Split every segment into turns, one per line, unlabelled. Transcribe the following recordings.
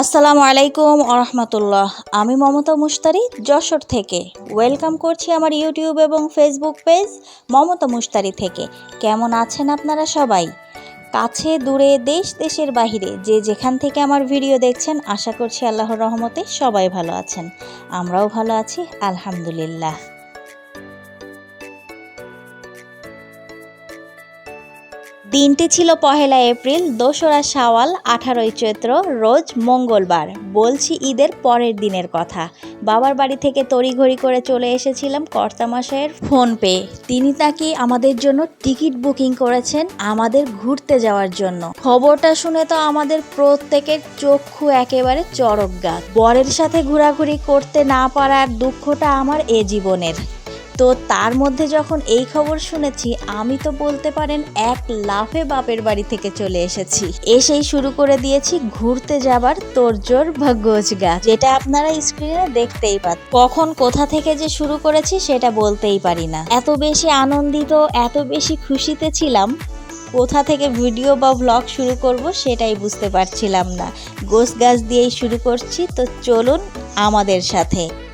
আসসালামু আলাইকুম আরহামতুল্লাহ আমি মমতা মুস্তারি যশোর থেকে। ওয়েলকাম করছি আমার ইউটিউব এবং ফেসবুক পেজ মমতা মুস্তারি থেকে। কেমন আছেন আপনারা সবাই? কাছে, দূরে, দেশ, দেশের বাহিরে যে যেখান থেকে আমার ভিডিও দেখছেন, আশা করছি আল্লাহর রহমতে সবাই ভালো আছেন। আমরাও ভালো আছি, আলহামদুলিল্লাহ। দিনটি ছিল পহেলা এপ্রিল, দোসরা সাওয়াল আঠারোই চৈত্র, রোজ মঙ্গলবার। বলছি ঈদের পরের দিনের কথা। বাবার বাড়ি থেকে তড়িঘড়ি করে চলে এসেছিলাম কর্তামশাইয়ের ফোন পেয়ে তিনি তাকে আমাদের জন্য টিকিট বুকিং করেছেন আমাদের ঘুরতে যাওয়ার জন্য। খবরটা শুনে তো আমাদের প্রত্যেকের চক্ষু একেবারে চরক গাছ বরের সাথে ঘোরাঘুরি করতে না পারার দুঃখটা আমার এ জীবনের। তো তার মধ্যে যখন এই খবর শুনেছি, আমি তো বলতে পারেন এক লাফে বাপের বাড়ি থেকে চলে এসেছি। এসেই শুরু করে দিয়েছি ঘুরতে যাবার তোরজোর বা গাছ যেটা আপনারা স্ক্রিনে দেখতেই পান। কখন কোথা থেকে যে শুরু করেছি সেটা বলতেই পারি না। এত বেশি আনন্দিত, এত বেশি খুশিতে ছিলাম, কোথা থেকে ভিডিও বা ব্লগ শুরু করব সেটাই বুঝতে পারছিলাম না। গোছ গাছ দিয়েই শুরু করছি, তো চলুন আমাদের সাথে।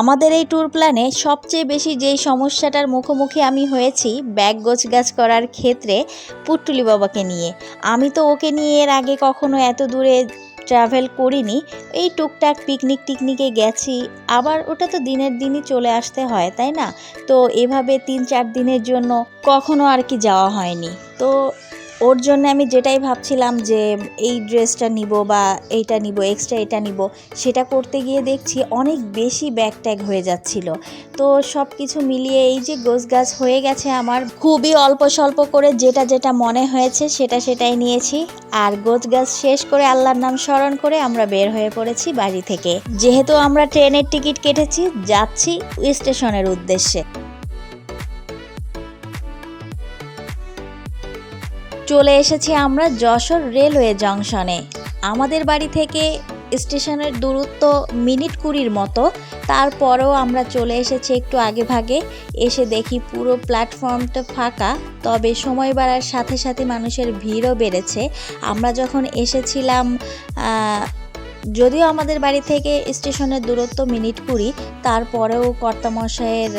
আমাদের এই ট্যুর প্ল্যানে সবচেয়ে বেশি যেই সমস্যাটার মুখোমুখি আমি হয়েছি ব্যাগ গোছগাছ করার ক্ষেত্রে পুট্টুলি বাবাকে নিয়ে। আমি তো ওকে নিয়ে এর আগে কখনো এত দূরে ট্রাভেল করিনি। এই টুকটাক পিকনিক টিকনিকে গেছি। আবার ওটা তো দিনের দিনই চলে আসতে হয়, তাই না? তো এভাবে তিন চার দিনের জন্য কখনো আর কি যাওয়া হয়নি। তো ওর জন্য আমি যেটাই ভাবছিলাম যে এই ড্রেসটা নিব বা এইটা নিব এক্সট্রা এটা নিব, সেটা করতে গিয়ে দেখছি অনেক বেশি ব্যাগ ট্যাগ হয়ে যাচ্ছিল। তো সব কিছু মিলিয়ে এই যে গোছ গাছ হয়ে গেছে আমার, খুবই অল্প স্বল্প করে যেটা যেটা মনে হয়েছে সেটা সেটাই নিয়েছি। আর গোছ গাছ শেষ করে আল্লাহর নাম স্মরণ করে আমরা বের হয়ে পড়েছি বাড়ি থেকে। যেহেতু আমরা ট্রেনের টিকিট কেটেছি, যাচ্ছি স্টেশনের উদ্দেশ্যে। চলে এসেছি আমরা যশোর রেলওয়ে জংশনে। আমাদের বাড়ি থেকে স্টেশনের দূরত্ব মিনিট কুড়ির মতো। তারপরেও আমরা চলে এসেছি একটু আগে ভাগে এসে দেখি পুরো প্ল্যাটফর্মটা ফাঁকা, তবে সময় বাড়ার সাথে সাথে মানুষের ভিড়ও বেড়েছে। আমরা যখন এসেছিলাম যদিও আমাদের বাড়ি থেকে স্টেশনের দূরত্ব মিনিট কুড়ি, তারপরেও কর্তামশাইয়ের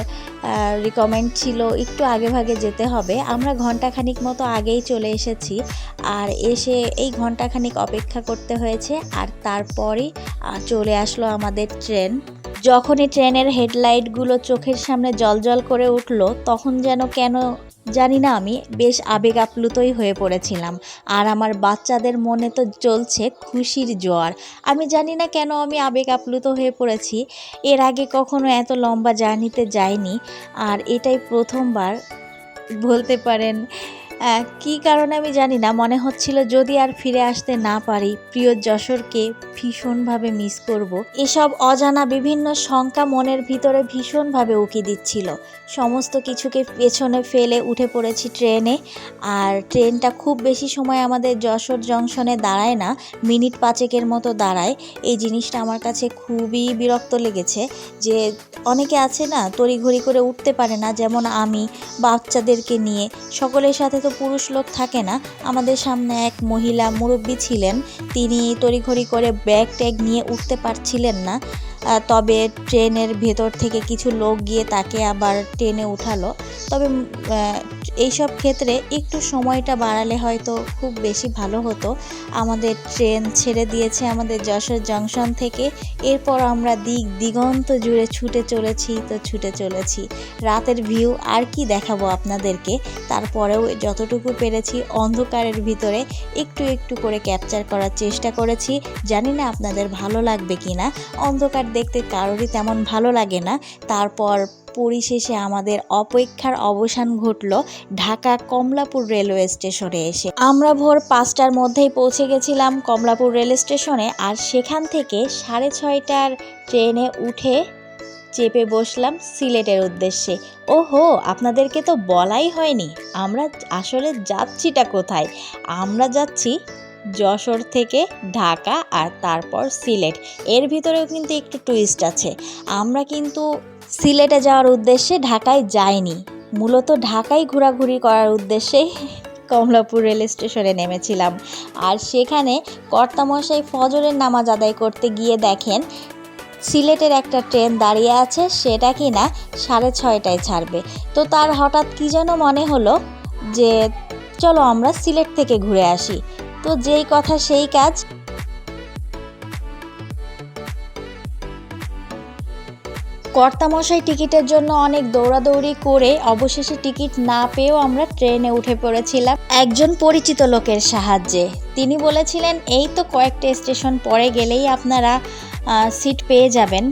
রিকমেন্ড ছিল একটু আগে ভাগে যেতে হবে। আমরা ঘন্টাখানিক মতো আগেই চলে এসেছি আর এসে এই ঘন্টাখানিক অপেক্ষা করতে হয়েছে আর তারপরই চলে আসলো আমাদের ট্রেন। যখনই ট্রেনের হেডলাইটগুলো চোখের সামনে জলজল করে উঠল, তখন যেন কেন জানি না আমি, বেশ আবেগ আপ্লুতই হয়ে পড়েছিলাম। আর আমার বাচ্চাদের মনে তো চলছে খুশির জোয়ার আমি জানি না কেন আমি আবেগ আপ্লুত হয়ে পড়েছি। এর আগে কখনো এত লম্বা জার্নিতে যাইনি। আর এটাই প্রথমবার বলতে পারেন কি কারণে আমি জানি না। মনে হচ্ছিল যদি আর ফিরে আসতে না পারি, প্রিয় যশোরকে ভীষণভাবে মিস করব। এসব অজানা বিভিন্ন শঙ্কা মনের ভিতরে ভীষণভাবে উকি দিচ্ছিল। সমস্ত কিছুকে পেছনে ফেলে উঠে পড়েছি ট্রেনে। আর ট্রেনটা খুব বেশি সময় আমাদের যশোর জংশনে দাঁড়ায় না, মিনিট পাঁচেকের মতো দাঁড়ায়। এই জিনিসটা আমার কাছে খুবই বিরক্ত লেগেছে যে অনেকে আছে না, তড়িঘড়ি করে উঠতে পারে না, যেমন আমি, বাচ্চাদেরকে নিয়ে। সকলের সাথে তো পুরুষ লোক থাকে না, আমাদের সামনে এক মহিলা মুরব্বী ছিলেন। তিনি তড়িঘড়ি করে ব্যাগ ট্যাগ নিয়ে উঠতে পারছিলেন না তবে ট্রেনের ভেতর থেকে কিছু লোক গিয়ে তাকে আবার ট্রেনে উঠালো। তবে এইসব ক্ষেত্রে একটু সময়টা বাড়ালে হয়তো খুব বেশি ভালো হতো। আমাদের ট্রেন ছেড়ে দিয়েছে আমাদের যশোর জংশন থেকে। এরপর আমরা দিক দিগন্ত জুড়ে ছুটে চলেছি, তো ছুটে চলেছি। রাতের ভিউ আর কি দেখাবো আপনাদেরকে? তারপরেও যতটুকু পেরেছি অন্ধকারের ভিতরে একটু একটু করে ক্যাপচার করার চেষ্টা করেছি। জানি না আপনাদের ভালো লাগবে কি না অন্ধকার দেখতে কারোরই তেমন ভালো লাগে না। তারপর পরিশেষে আমাদের অপেক্ষার অবসান ঘটল ঢাকা কমলাপুর রেলওয়ে স্টেশনে এসে। আমরা ভোর পাঁচটার মধ্যেই পৌঁছে গেছিলাম কমলাপুর রেল স্টেশনে আর সেখান থেকে সাড়ে ছয়টার ট্রেনে উঠে চেপে বসলাম সিলেটের উদ্দেশ্যে। ওহো, আপনাদেরকে তো বলাই হয়নি। আমরা আসলে যাচ্ছিটা কোথায়? আমরা যাচ্ছি যশোর থেকে ঢাকা আর তারপর সিলেট। এর ভিতরেও কিন্তু একটু টুইস্ট আছে। আমরা কিন্তু সিলেটে যাওয়ার উদ্দেশ্যে ঢাকায় যায়নি। মূলত ঢাকায় ঘোরাঘুরি করার উদ্দেশ্যেই কমলাপুর রেল স্টেশনে নেমেছিলাম। আর সেখানে কর্তামশাই ফজরের নামাজ আদায় করতে গিয়ে দেখেন, সিলেটের একটা ট্রেন দাঁড়িয়ে আছে, সেটা কি না সাড়ে ছয়টায় ছাড়বে। তো তার হঠাৎ কী যেন মনে হলো যে, চলো আমরা সিলেট থেকে ঘুরে আসি। তো যেই কথা, সেই কাজ কর্তামশাই টিকিটের জন্য অনেক দৌড়াদৌড়ি করে অবশেষে টিকিট না পেয়েও আমরা ট্রেনে উঠে পড়েছিলাম একজন পরিচিত লোকের সাহায্যে। তিনি বলেছিলেন, এই তো কয়েকটা স্টেশন পরে গেলেই আপনারা সিট পেয়ে যাবেন।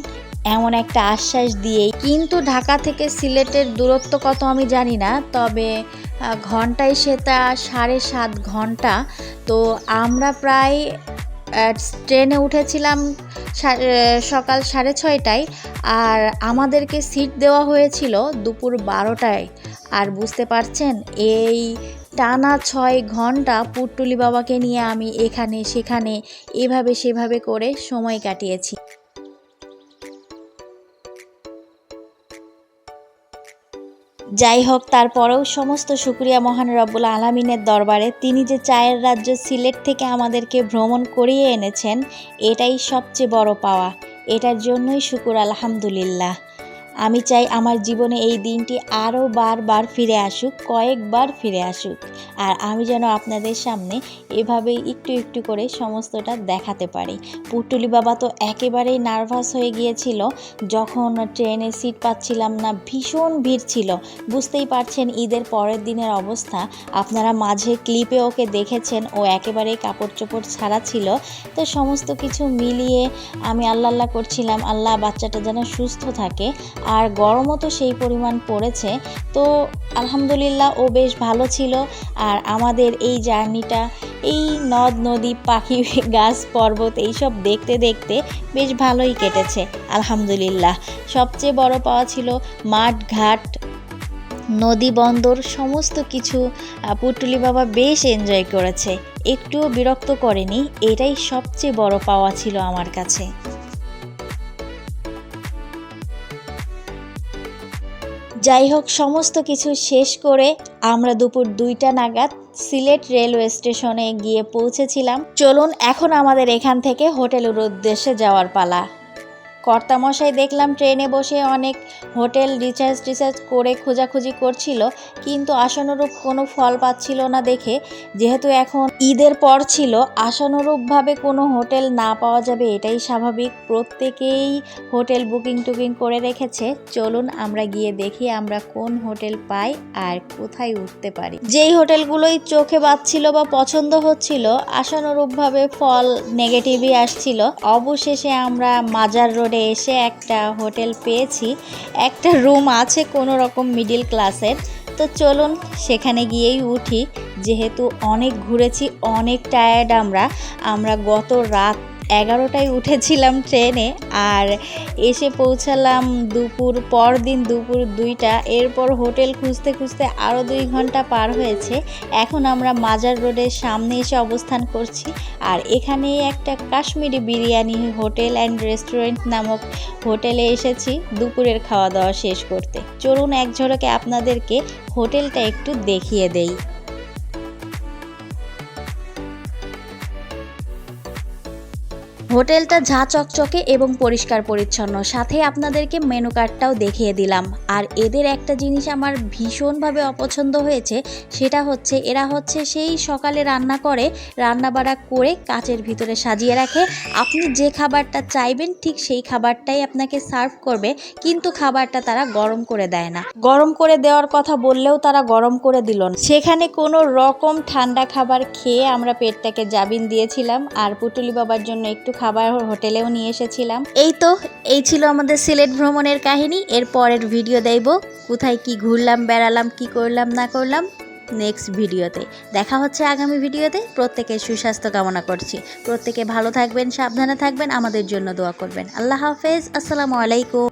এমন একটা আশ্বাস দিয়েই। কিন্তু ঢাকা থেকে সিলেটের দূরত্ব কত আমি জানি না, তবে ঘন্টায় সেটা সাড়ে সাত ঘণ্টা। তো আমরা প্রায় ট্রেনে উঠেছিলাম সকাল সাড়ে ছয়টায়, আর আমাদেরকে সিট দেওয়া হয়েছিল দুপুর বারোটায়। আর বুঝতে পারছেন, এই টানা ছয় ঘণ্টা পুট্টুলি বাবাকে নিয়ে আমি এখানে, সেখানে, এভাবে, সেভাবে করে সময় কাটিয়েছি। যাই হোক তারপরেও সমস্ত শুক্রিয়া মহান রব্বুল আলমিনের দরবারে। তিনি যে চায়ের রাজ্য সিলেট থেকে আমাদেরকে ভ্রমণ করিয়ে এনেছেন, এটাই সবচেয়ে বড় পাওয়া। এটার জন্যই শুকুর, আলহামদুলিল্লাহ। আমি চাই আমার জীবনে এই দিনটি আরও বারবার ফিরে আসুক, কয়েকবার ফিরে আসুক। আর আমি যেন আপনাদের সামনে এভাবেই একটু একটু করে সমস্তটা দেখাতে পারি। পুটুলি বাবা তো একেবারেই নার্ভাস হয়ে গিয়েছিল, যখন ট্রেনে সিট পাচ্ছিলাম না, ভীষণ ভিড় ছিল। বুঝতেই পারছেন ঈদের পরের দিনের অবস্থা। আপনারা মাঝে ক্লিপে ওকে দেখেছেন, ও একেবারেই কাপড় চোপড় ছাড়া ছিল। তো সমস্ত কিছু মিলিয়ে আমি আল্লাহ আল্লাহ করছিলাম, আল্লাহ বাচ্চাটা যেন সুস্থ থাকে। আর গরমও তো সেই পরিমাণ পড়েছে। তো আলহামদুলিল্লাহ ও বেশ ভালো ছিল। আর আমাদের এই জার্নিটা, এই নদ, নদী, পাখি, গাছ, পর্বত এইসব দেখতে দেখতে বেশ ভালোই কেটেছে, আলহামদুলিল্লাহ। সবচেয়ে বড় পাওয়া ছিল মাঠ, ঘাট, নদী, বন্দর, সমস্ত কিছু পুটুলি বাবা বেশ এনজয় করেছে। একটুও বিরক্ত করেনি, এটাই সবচেয়ে বড় পাওয়া ছিল আমার কাছে। যাই হোক সমস্ত কিছু শেষ করে আমরা দুপুর দুইটা নাগাদ সিলেট রেলওয়ে স্টেশনে গিয়ে পৌঁছেছিলাম। চলুন, এখন আমাদের এখান থেকে হোটেলের উদ্দেশ্যে যাওয়ার পালা। কর্তামশাই দেখলাম ট্রেনে বসে অনেক হোটেল রিচার্জ টিচার্জ করে খোঁজাখুঁজি করছিল, কিন্তু আশানুরূপ কোনো ফল পাচ্ছিল না দেখে, যেহেতু এখন ঈদের পর ছিল আশানুরূপভাবে কোনো হোটেল না পাওয়া যাবে এটাই স্বাভাবিক। প্রত্যেকেই হোটেল বুকিং টুকিং করে রেখেছে। চলুন আমরা গিয়ে দেখি আমরা কোন হোটেল পাই আর কোথায় উঠতে পারি। যেই হোটেলগুলোই চোখে বাজছিল বা পছন্দ হচ্ছিল আশানুরূপভাবে ফল নেগেটিভই আসছিল। অবশেষে আমরা মাজার রোডে এসে একটা হোটেল পেয়েছি। একটা রুম আছে কোনো রকম মিডিল ক্লাসের। তো চলুন সেখানে গিয়েই উঠি। যেহেতু অনেক ঘুরেছি, অনেক টায়ার্ড আমরা। আমরা গত রাত এগারোটায় উঠেছিলাম ট্রেনে আর এসে পৌঁছালাম দুপুর পর দিন দুপুর দুইটা। এরপর হোটেল খুঁজতে খুঁজতে আরও দুই ঘণ্টা পার হয়েছে। এখন আমরা মাজার রোডের সামনে এসে অবস্থান করছি। আর এখানে একটা Kashmiri biryani hotel and restaurant নামক হোটেলে এসেছি। দুপুরের খাওয়া দাওয়া শেষ করতে। চলুন এক ঝলকে আপনাদেরকে হোটেলটা একটু দেখিয়ে দেই। হোটেলটা ঝা চকচকে এবং পরিষ্কার পরিচ্ছন্ন। সাথে আপনাদেরকে মেনু কার্ডটাও দেখিয়ে দিলাম। আর এদের একটা জিনিস আমার ভীষণভাবে অপছন্দ হয়েছে, সেটা হচ্ছে এরা হচ্ছে সেই সকালে রান্না করে রান্না বাড়া করে কাচের ভিতরে সাজিয়ে রাখে। আপনি যে খাবারটা চাইবেন, ঠিক সেই খাবারটাই আপনাকে সার্ভ করবে, কিন্তু খাবারটা তারা গরম করে দেয় না। গরম করে দেওয়ার কথা বললেও তারা গরম করে দিল না। সেখানে কোনো রকম ঠান্ডা খাবার খেয়ে আমরা পেটটাকে জাবিন দিয়েছিলাম। আর পুটুলি বাবার জন্য একটু খাবার হোটেলেও নিয়ে এসেছিলাম। এই তো, এই ছিল আমাদের সিলেট ভ্রমণের কাহিনী। এর পরের ভিডিও দেব, কোথায় কি ঘুরলাম, বেড়ালাম, কি করলাম, না করলাম নেক্সট ভিডিওতে। দেখা হচ্ছে আগামী ভিডিওতে। প্রত্যেকের সুস্বাস্থ্য কামনা করছি। প্রত্যেকে ভালো থাকবেন, সাবধানে থাকবেন, আমাদের জন্য দোয়া করবেন। আল্লাহ হাফেজ, আসসালামু আলাইকুম।